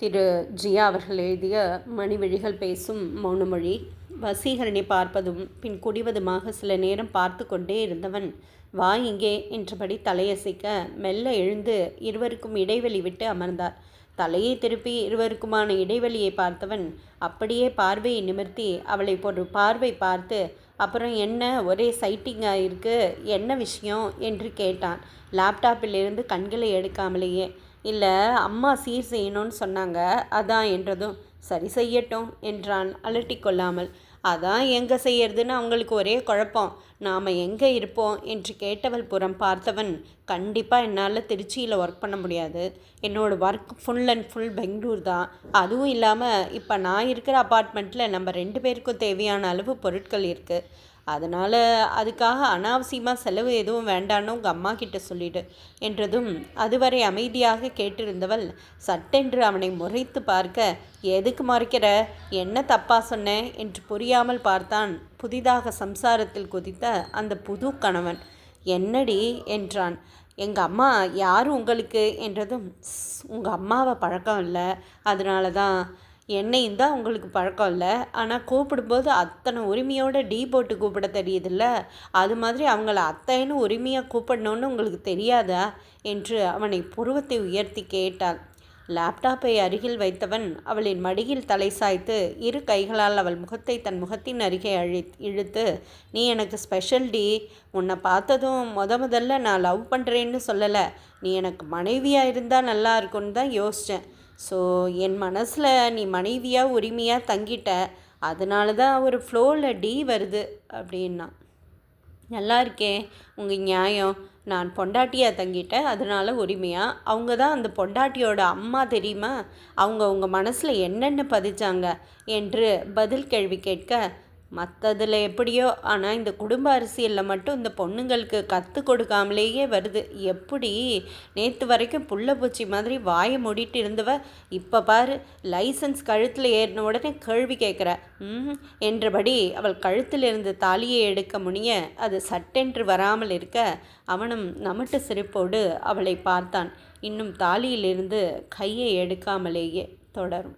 திரு. ஜியா அவர்கள் எழுதிய மணிவழிகள் பேசும் மௌனமொழி. வசீகரனை பார்ப்பதும் பின் குடிவதுமாக சில நேரம் பார்த்து கொண்டே இருந்தவன் வா இங்கே என்றபடி தலையசைக்க மெல்ல எழுந்து இருவருக்கும் இடைவெளி விட்டு அமர்ந்தார். தலையை திருப்பி இருவருக்குமான இடைவெளியை பார்த்தவன் அப்படியே பார்வையை நிமிர்த்தி அவளை ஒரு பார்வை பார்த்து அப்புறம் என்ன? ஒரே சைட்டிங்காக இருக்குது என்ன விஷயம்? என்று கேட்டான். லேப்டாப்பிலிருந்து கண்களை எடுக்காமலேயே இல்லை அம்மா சீர் செய்யணும்னு சொன்னாங்க. அதான் என்றதும் சரி செய்யட்டும் என்றான் அலட்டி கொள்ளாமல். அதான் எங்கே செய்யறதுன்னு அவங்களுக்கு ஒரே குழப்பம். நாம் எங்கே இருப்போம்? என்று கேட்டவள் புறம் பார்த்தவன் கண்டிப்பாக என்னால் திருச்சியில் ஒர்க் பண்ண முடியாது. என்னோடய work full and full Bengaluru தான். அதுவும் இல்லாமல் இப்போ நான் இருக்கிற அப்பார்ட்மெண்ட்டில் நம்ம ரெண்டு பேருக்கும் தேவையான அளவு பொருட்கள் இருக்குது அதனால் அதுக்காக அனாவசியமாக செலவு எதுவும் வேண்டான்னு உங்கள் அம்மா கிட்ட சொல்லிடு என்றதும் அதுவரை அமைதியாக கேட்டிருந்தவள் சட்டென்று அவனை முறைத்து பார்க்க எதுக்கு மறைக்கிற? என்ன தப்பாக சொன்னேன் என்று புரியாமல் பார்த்தான். புதிதாக சம்சாரத்தில் குதித்த அந்த புது கணவன். என்னடி? என்றான். எங்கள் அம்மா யார் உங்களுக்கு? என்றதும் உங்கள் அம்மாவை பழக்கம் இல்லை. அதனால தான் என்னையும் தான் உங்களுக்கு பழக்கம் இல்லை. ஆனால் கூப்பிடும்போது அத்தனை உரிமையோடு டீ போட்டு கூப்பிட தெரியுதில்ல? அது மாதிரி அவங்கள அத்தைன்னு உரிமையாக கூப்பிடணும்னு உங்களுக்கு தெரியாதா? என்று அவனை புருவத்தை உயர்த்தி கேட்டாள். லேப்டாப்பை அருகில் வைத்தவன் அவளின் மடியில் தலை சாய்த்து இரு கைகளால் அவள் முகத்தை தன் முகத்தின் அருகே அழி இழுத்து நீ எனக்கு ஸ்பெஷல் டி. உன்னை பார்த்ததும் முத முதல்ல நான் லவ் பண்ணுறேன்னு சொல்லலை. நீ எனக்கு மனைவியாக இருந்தால் நல்லா இருக்கும்னு தான் யோசித்தேன் ஸோ என் மனசில் நீ மனைவியாக உரிமையாக தங்கிட்ட அதனால தான் ஒரு ஃப்ளோவில் டி வருது அப்படின்னா. நல்லா இருக்கே உங்கள் நியாயம். நான் பொண்டாட்டியாக தங்கிட்டேன் அதனால உரிமையாக அவங்க தான் அந்த பொண்டாட்டியோட அம்மா தெரியுமா? அவங்க உங்கள் மனசில் என்னென்ன பதிச்சாங்க? என்று பதில் கேள்வி கேட்க மற்றதில் எப்படியோ ஆனால் இந்த குடும்ப அரசியலில் மட்டும் இந்த பொண்ணுங்களுக்கு கற்றுக் கொடுக்காமலேயே வருது. எப்படி? நேற்று வரைக்கும் புள்ள பூச்சி மாதிரி வாயை மூடிட்டு இருந்தவ இப்போ பாரு லைசன்ஸ் கழுத்தில் ஏறின உடனே கேள்வி கேட்குற ம் என்றபடி அவள் கழுத்தில் இருந்து தாலியை எடுக்க முனிய அது சட்டென்று வராமல் இருக்க அவனும் நமட்டு சிரிப்போடு அவளை பார்த்தான். இன்னும் தாலியிலிருந்து கையை எடுக்காமலேயே தொடரும்.